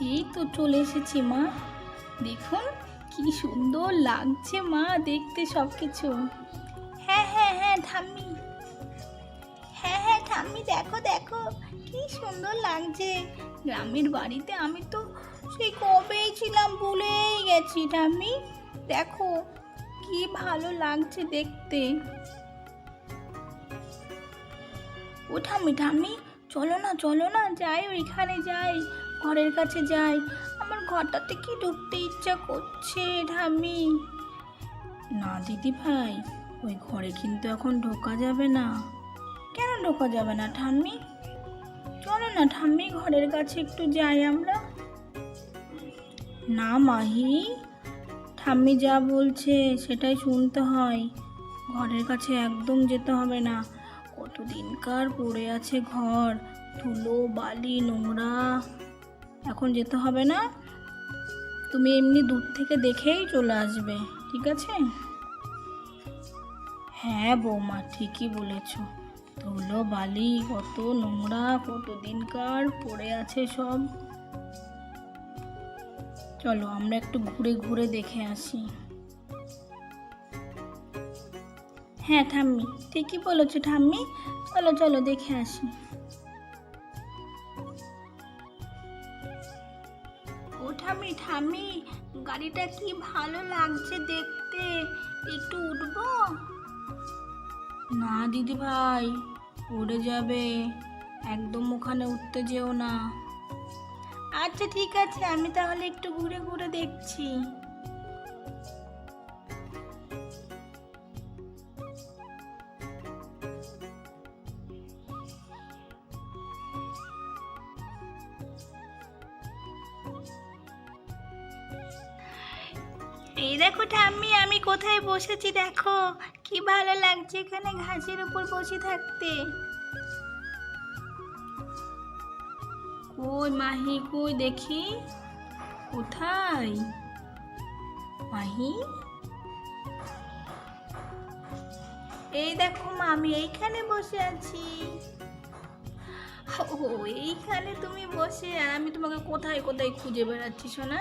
এই তো চলে এসেছি মা। দেখুন, কি সুন্দর লাগছে মা দেখতে সব কিছু হ্যাঁ হ্যাঁ হ্যাঁ ঠাম্মি। হ্যাঁ হ্যাঁ ঠাম্মি, দেখো দেখো, কি সুন্দর লাগছে। গ্রামের বাড়িতে আমি তো সেই কবেই ছিলাম ভুলেই গেছি ঠাম্মি। দেখো, কি ভালো লাগছে দেখতে। ও ঠাম্মি ঠাম্মি, চলো না চলো না, যাই, ওইখানে যাই। ঘরের কাছে যাই। আমার ঘরটাতে কি ঢুকতে ইচ্ছা করছে ঠাম্মি না, দিদি ভাই, ওই ঘরে কিন্তু এখন ঢোকা যাবে না। কেন ঢোকা যাবে না ঠাম্মি? চলো না ঠাম্মি, ঘরের কাছে একটু যাই আমরা। না মাহি, ঠাম্মি যা বলছে সেটাই শুনতে হয়। ঘরের কাছে একদম যেতে হবে না। কতদিনকার পড়ে আছে ঘর? ধুলো, বালি, নোংরা। এখন যেতে হবে না। তুমি এমনি দূর থেকে দেখেই চলে আসবে, ঠিক আছে? হ্যাঁ বৌমা, ঠিকই বলেছ। ধুলো, বালি, কত নোংরা, কত দিনকার পড়ে আছে সব। চলো, আমরা একটু ঘুরে ঘুরে দেখে আসি। হ্যাঁ ঠাম্মি, ঠিকই বলেছ ঠাম্মি। চলো চলো, দেখে আসি। ও ঠাম্মি ঠাম্মি, গাড়িটা কি ভালো লাগছে দেখতে? একটু উঠবো? না দিদি ভাই উড়ে যাবে। একদম ওখানে উঠতে যেও না। আচ্ছা ঠিক আছে, আমি তাহলে একটু ঘুরে ঘুরে দেখছি। এই দেখো ঠাম্মি, আমি কোথায় বসেছি দেখো। কি ভালো লাগছে এখানে ঘাসের উপর বসে থাকতে। কই মাহি, কই দেখি? কোথায়? মাহি? এই দেখো মা আমি এইখানে বসে আছি। ও, এইখানে তুমি বসে আর আমি তোমাকে কোথায় কোথায় খুঁজে বেড়াচ্ছি শোনা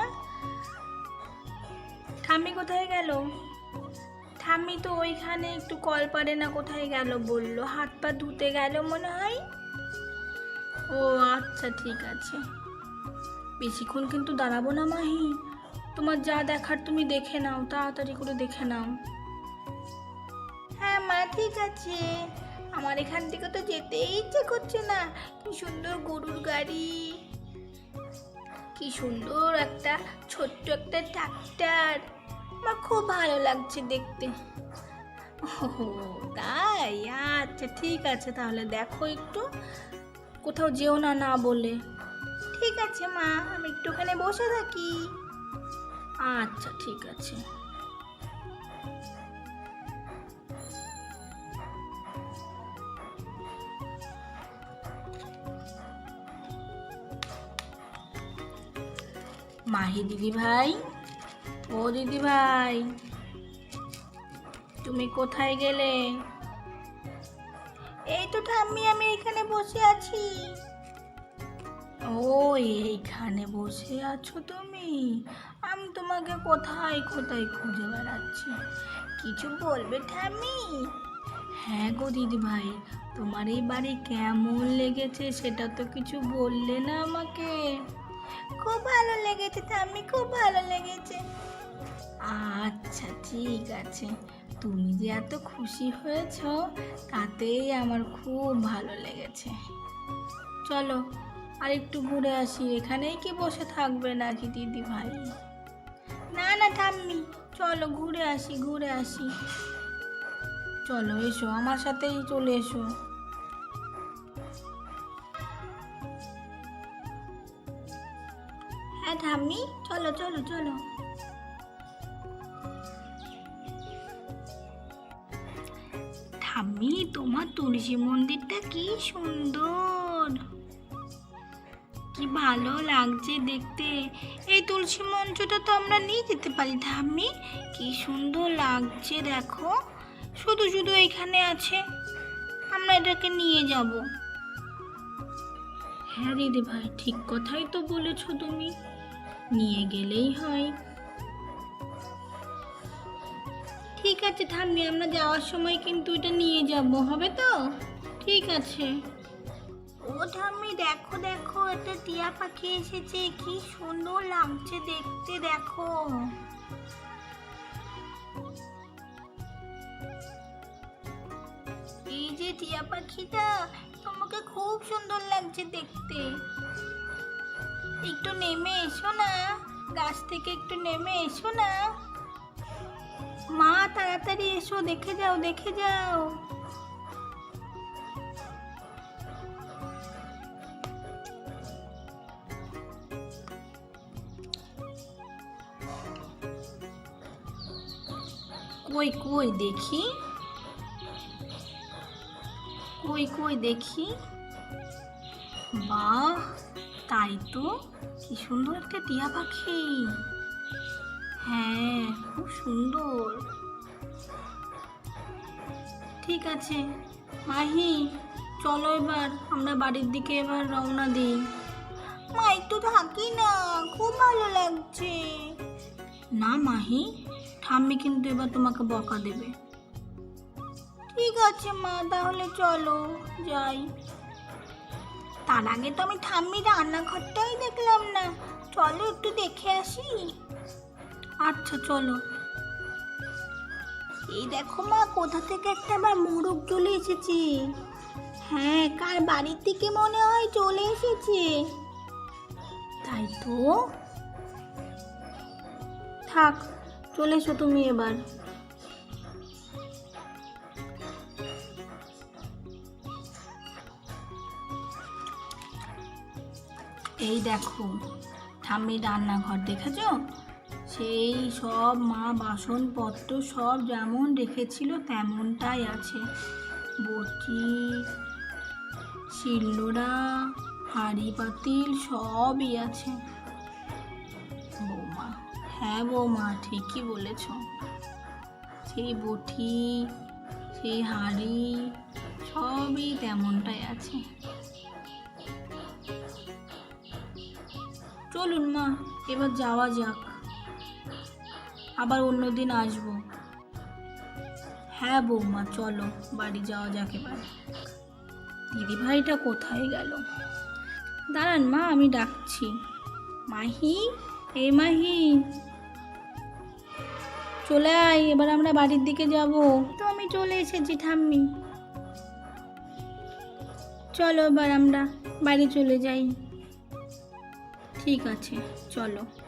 ঠাম্মি কোথায় গেল? ঠাম্মি তো ওইখানে একটু কল পারে না কোথায় গেল বলল। হাত পা ধুতে গেল মনে হয়। ও আচ্ছা ঠিক আছে। বেশিক্ষণ কিন্তু দাঁড়াবো না মাহি। তোমার যা দেখার তুমি দেখে নাও, তাড়াতাড়ি করে দেখে নাও। হ্যাঁ মা, ঠিক আছে। আমার এখান থেকে তো যেতেই ইচ্ছে করছে না। কি সুন্দর গরুর গাড়ি। কি সুন্দর একটা ছোট্ট একটা ট্রাক্টর। আমার খুব ভালো লাগছে দেখতে। ও, তাই? আচ্ছা ঠিক আছে, তাহলে দেখো একটু। কোথাও যেও না না বলে। ঠিক আছে, মা, আমি একটুখানি বসে থাকি। আচ্ছা ঠিক আছে। মাহি দিদি ভাই ও দিদি ভাই তুমি কোথায় গেলে? এই তো ঠাম্মি আমি এখানে বসে আছি। ও এইখানে বসে আছো তুমি? আমি তোমাকে কোথায় কোথায় খুঁজে বেড়াচ্ছি? কিছু বলবে ঠাম্মি? হ্যাঁ গো দিদি ভাই তোমার এই বাড়ি কেমন লেগেছে সেটা তো কিছু বললে না আমাকে। খুব ভালো লেগেছে ঠাম্মি খুব ভালো লেগেছে। ঠিক আছে। তুমি যে এত খুশি হয়েছ, তাতেই আমার খুব ভালো লেগেছে। চলো আর একটু ঘুরে আসি। এখানেই কি বসে থাকবে নাকি দিদি ভাই? না না, ঠাম্মি, চলো ঘুরে আসি ঘুরে আসি। চলো, এসো, আমার সাথেই চলে এসো। হ্যাঁ ঠাম্মি, চলো চলো চলো। ঠাম্মি তোমার তুলসী মন্দিরটা কি সুন্দর। কি ভালো লাগছে দেখতে। এই তুলসী মঞ্চটা তো আমরা নিয়ে যেতে পারি ঠাম্মি কি সুন্দর লাগছে দেখো। শুধু শুধু এখানে আছে। আমরা এটাকে নিয়ে যাব। হ্যাঁ দিদি ভাই, ঠিক কথাই তো বলেছ তুমি। নিয়ে গেলেই হয়। ঠিক আছে ঠাম্মি আমরা যাওয়ার সময় কিন্তু এটা নিয়ে যাব, হবে তো? ঠিক আছে। ও ঠাম্মি, দেখো দেখো, একটা টিয়া পাখি এসেছে, কি সুন্দর লাগছে দেখতে, দেখো। এই যে টিয়া পাখিটা, তোমাকে খুব সুন্দর লাগছে দেখতে। একটু নেমে এসো না, গাছ থেকে একটু নেমে এসো না। মা, তাড়াতাড়ি এসো, দেখে যাও দেখে যাও। কই কই, দেখি। কই কই, দেখি। বাহ, তাই তো, কি সুন্দর একটা টিয়া পাখি। হ্যাঁ খুব সুন্দর। ঠিক আছে, মাহি, চলো এবার, আমরা বাড়ির দিকে এবার রওনা দিই। মা, একটু থাকি না, খুব ভালো লাগছে। না মাহি, ঠাম্মি কিন্তু এবার তোমাকে বকা দেবে। ঠিক আছে মা, তাহলে চলো, যাই। তার আগে তো আমি ঠাম্মি রান্নাঘরটাই দেখলাম না। চলো একটু দেখে আসি। আচ্ছা চলো। এই দেখো মা, কোথা থেকে একটা আবার মোরগ চলে এসেছে? হ্যাঁ কার বাড়ির থেকে মনে হয় চলে এসেছে? তাই তো? থাক, চলে এসো তুমি এবার। এই দেখো, ঠাম্মির রান্নাঘর দেখেছ? সেই সব মা বাসনপত্র সব যেমন রেখেছিল তেমনটাই আছে। বটি, শিলনোড়া, হাঁড়ি পাতিল সবই আছে। বৌমা হ্যাঁ বৌমা, ঠিকই বলেছ। সেই বটি, সেই হাঁড়ি সবই তেমনটাই আছে। চলুন মা, এবার যাওয়া যাক। আবার অন্যদিন আসব। হ্যাঁ বৌমা, চলো, বাড়ি যাওয়া যাক এবার। দিদি ভাইটা কোথায় গেল? দাঁড়ান মা, আমি ডাকছি। মাহি? এ মাহি! চলে আয়, এবার আমরা বাড়ির দিকে যাব। তো আমি চলে এসেছি, ঠাম্মি। চলো এবার আমরা বাড়ি চলে যাই। ঠিক আছে, চলো।